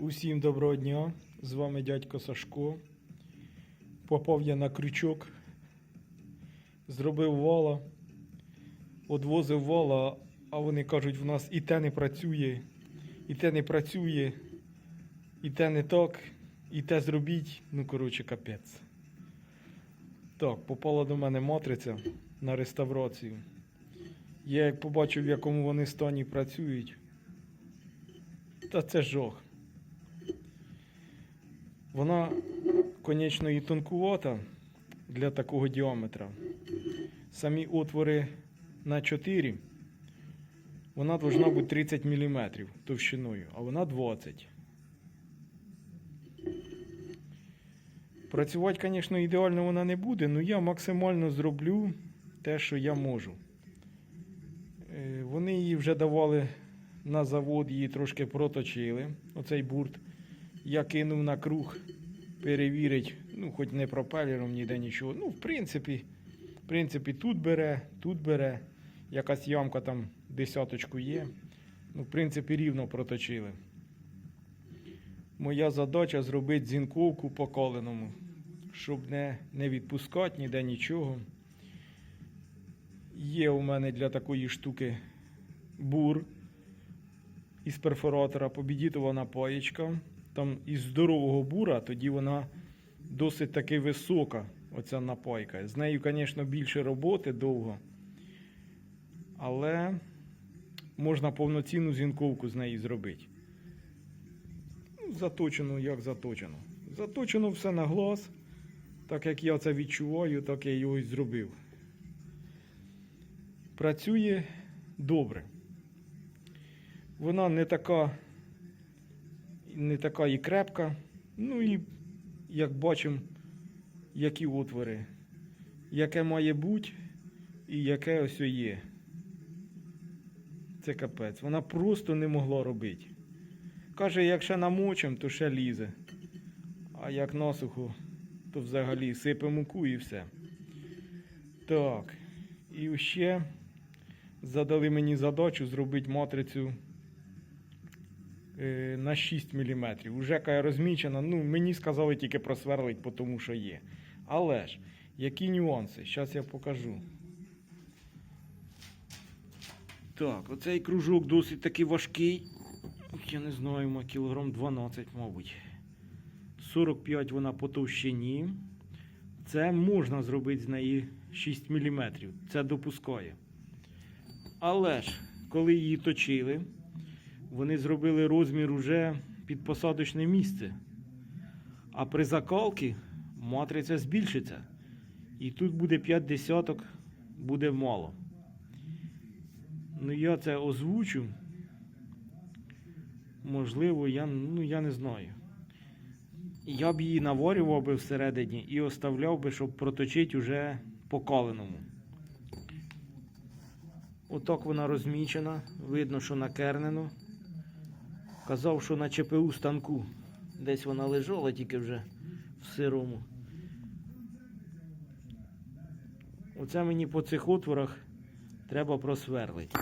Усім доброго дня! З вами дядько Сашко. Попав я на крючок, зробив вала, одвозив вала, а вони кажуть, в нас і те не працює, і те не працює, і те не так, і те зробіть. Ну, коротше, капець. Так, попала до мене матриця на реставрацію. Я як побачив, в якому вони стані працюють. Та це жах. Вона, звісно, і тонкувата для такого діаметра. Самі отвори на 4. Вона повинна бути 30 мм товщиною, а вона 20. Працювати, звісно, ідеально вона не буде, але я максимально зроблю те, що я можу. Е, Вони її вже давали на завод, її трошки проточили. Оцей бурт. Я кинув на круг перевірить, ну, хоч не пропелером, ніде нічого. Ну, в принципі, в принципі, тут бере, тут бере. Якась ямка там десяточку є. Ну, в принципі, рівно проточили. Моя задача зробити зінковку по коленому, щоб не, не відпускати ніде нічого. Є у мене для такої штуки бур із перфоратора, побідітова паєчка. Там із здорового бура, тоді вона досить таки висока, оця напайка. З нею, звісно, більше роботи довго. Але можна повноцінну зінковку з неї зробити. Ну, заточено, як заточено. Заточено все на глаз. Так як я це відчуваю, так я його і зробив. Працює добре. Вона не така, не така і крепка. Ну і, як бачимо, які отвори. Яке має бути і яке ось є. Це капець. Вона просто не могла робити. Каже, як ще намочим, то ще лізе. А як насухо, то взагалі сипе муку і все. Так. І ще задали мені задачу зробити матрицю на 6 мм. Уже яка розмічена. Ну, мені сказали тільки просверлить, тому що є. Але ж, які нюанси? Зараз я покажу. Так, оцей кружок досить таки важкий. Я не знаю, кілограм 12, мабуть. 45 вона по товщині. Це можна зробити з неї 6 мм. Це допускає. Але ж, коли її точили, вони зробили розмір уже під посадочне місце. А при закалці матриця збільшиться. І тут буде 5 десяток, буде мало. Ну, я це озвучу. Можливо, я, ну, я не знаю. Я б її наварював би всередині і оставляв би, щоб проточити уже по каленому. Отак вона розмічена. Видно, що накернено. Казав, що на ЧПУ станку. Десь вона лежала тільки вже в сирому. Оце мені по цих отворах треба просверлити.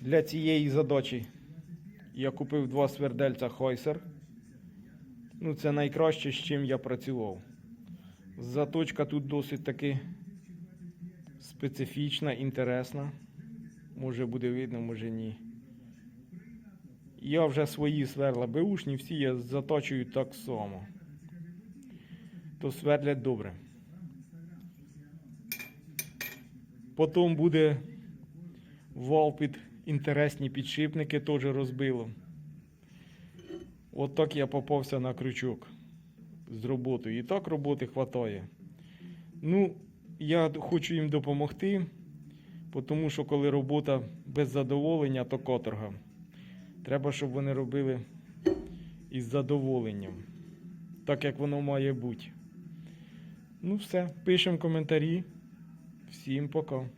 Для цієї задачі я купив два свердельця Хойсер. Ну, це найкраще, з чим я працював. Заточка тут досить таки специфічна, інтересна. Може буде видно, може ні. Я вже свої сверла беушні, всі я заточую так само. То свердлять добре. Потім буде вал під інтересні підшипники, теж розбило. От я попався на крючок з роботою. І так роботи вистачає. Ну, я хочу їм допомогти, тому що коли робота без задоволення, то которга. Треба, щоб вони робили із задоволенням, так як воно має бути. Ну, все, пишемо коментарі. Всім пока.